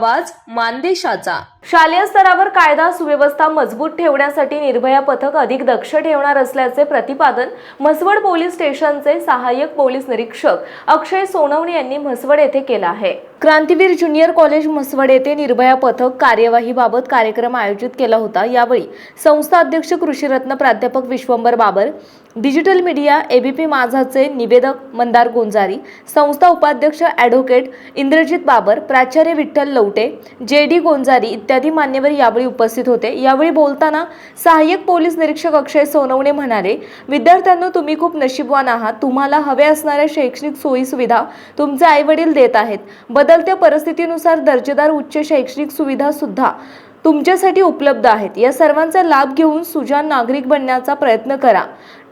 आवाज मानदेशाचा. शालेय स्तरावर कायदा सुव्यवस्था मजबूत ठेवण्यासाठी निर्भया पथक अधिक दक्ष ठेवणार असल्याचे प्रतिपादन म्हसवड पोलीस स्टेशनचे सहाय्यक पोलीस निरीक्षक अक्षय सोनवणे यांनी म्हसवड येथे केला आहे. क्रांतीवीर ज्युनियर कॉलेज म्हसवड येथे निर्भया पथक कार्यवाहीबाबत कार्यक्रम आयोजित केला होता. यावेळी संस्था अध्यक्ष कृषीरत्न प्राध्यापक Vishwambhar Babar digital media ABP माझाचे निवेदक मंदार गोंजारी संस्था उपाध्यक्ष ॲडव्होकेट इंद्रजित बाबर प्राचार्य विठ्ठल लवटे जे डी गोंजारी इत्यादी मान्यवर यावेळी उपस्थित होते. यावेळी बोलताना सहाय्यक पोलीस निरीक्षक अक्षय सोनवणे म्हणाले विद्यार्थ्यांनो तुम्ही खूप नशीबवान आहात. तुम्हाला हव्या असणाऱ्या शैक्षणिक सोयी सुविधा तुमचे आई वडील देत आहेत. बदलत्या परिस्थितीनुसार दर्जेदार उच्च शैक्षणिक सुविधा सुद्धा तुमच्यासाठी उपलब्ध आहेत. या सर्वांचा लाभ घेऊन सुजान नागरिक बनण्याचा प्रयत्न करा.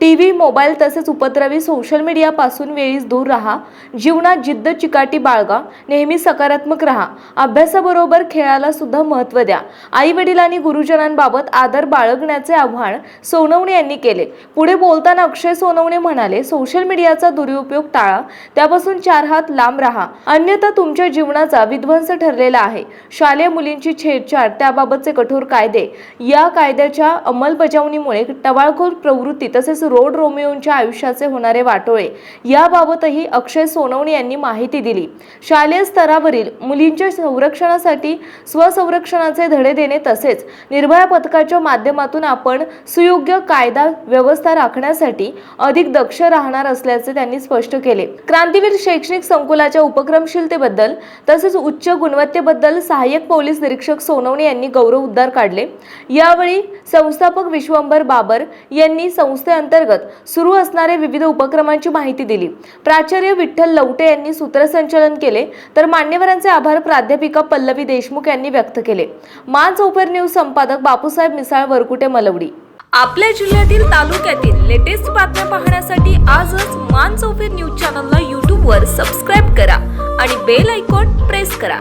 टी व्ही मोबाईल तसेच उपद्रवी सोशल मीडियापासून वेळीच दूर राहा. जीवनात जिद्द चिकाटी बाळगा. नेहमी सकारात्मक राहा. अभ्यासाबरोबर खेळाला सुद्धा महत्त्व द्या. आई वडील आणि गुरुजनांबाबत आदर बाळगण्याचे आव्हान सोनवणे यांनी केले. पुढे बोलताना अक्षय सोनवणे म्हणाले सोशल मीडियाचा दुरुपयोग टाळा. त्यापासून चार हात लांब राहा. अन्यथा तुमच्या जीवनाचा विध्वंस ठरलेला आहे. शालेय मुलींची छेडछाड त्या याबाबतचे कठोर कायदे. या कायद्याच्या अंमलबजावणीमुळे टवाळखोर प्रवृत्ती तसेच रोड रोमिओंच्या आयुष्याचे होणारे वाटोळे. याबाबतही अक्षय सोनवणे यांनी माहिती दिली. शालेय स्तरावरील मुलींच्या संरक्षणासाठी स्वसंरक्षणाचे धडे देणे तसेच निर्भया पथकाच्या माध्यमातून आपण सुयोग्य कायदा व्यवस्था राखण्यासाठी अधिक दक्ष राहणार असल्याचे त्यांनी स्पष्ट केले. क्रांतीवीर शैक्षणिक संकुलाच्या उपक्रमशीलतेबद्दल तसेच उच्च गुणवत्तेबद्दल सहाय्यक पोलीस निरीक्षक सोनवणे यांनी गौरव उद्गार काढले. यावेळी संस्थापक विश्वंभर बाबर यांनी संस्थेअंतर्गत सुरू असणाऱ्या विविध उपक्रमांची माहिती दिली. प्राचार्य विठ्ठल लवटे यांनी सूत्रसंचालन केले तर मान्यवरांचे आभार प्राध्यापिका पल्लवी देशमुख यांनी व्यक्त केले. मान चौफेर न्यूज संपादक बापूसाहेब मिसाळ वरकुटे मलवडी. आपल्या जिल्ह्यातील तालुक्यातील लेटेस्ट बातम्या पाहण्यासाठी आजच मान चौफेर न्यूज चॅनलला यूट्यूबवर सबस्क्राईब करा आणि बेल आयकॉन प्रेस करा.